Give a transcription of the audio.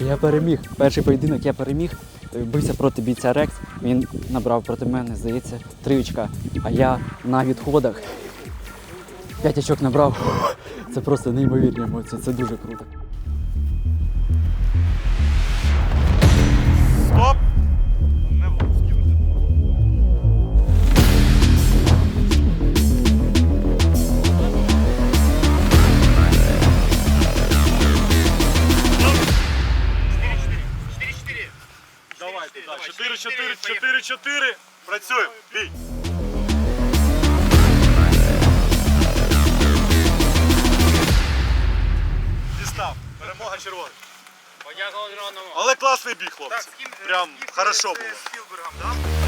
Я переміг. Перший поєдинок я переміг. Бився проти бійця Рекс. Він набрав проти мене, здається, три очка. А я на відходах п'ять очок набрав. Це просто неймовірні емоції. Це дуже круто. Давайте, так. 4, 4, 4, 4. Працюємо. Бій. Дістав. Перемога червоних. Одному. Але класний бій, хлопці. Прям хорошо було. Спілбергом, так?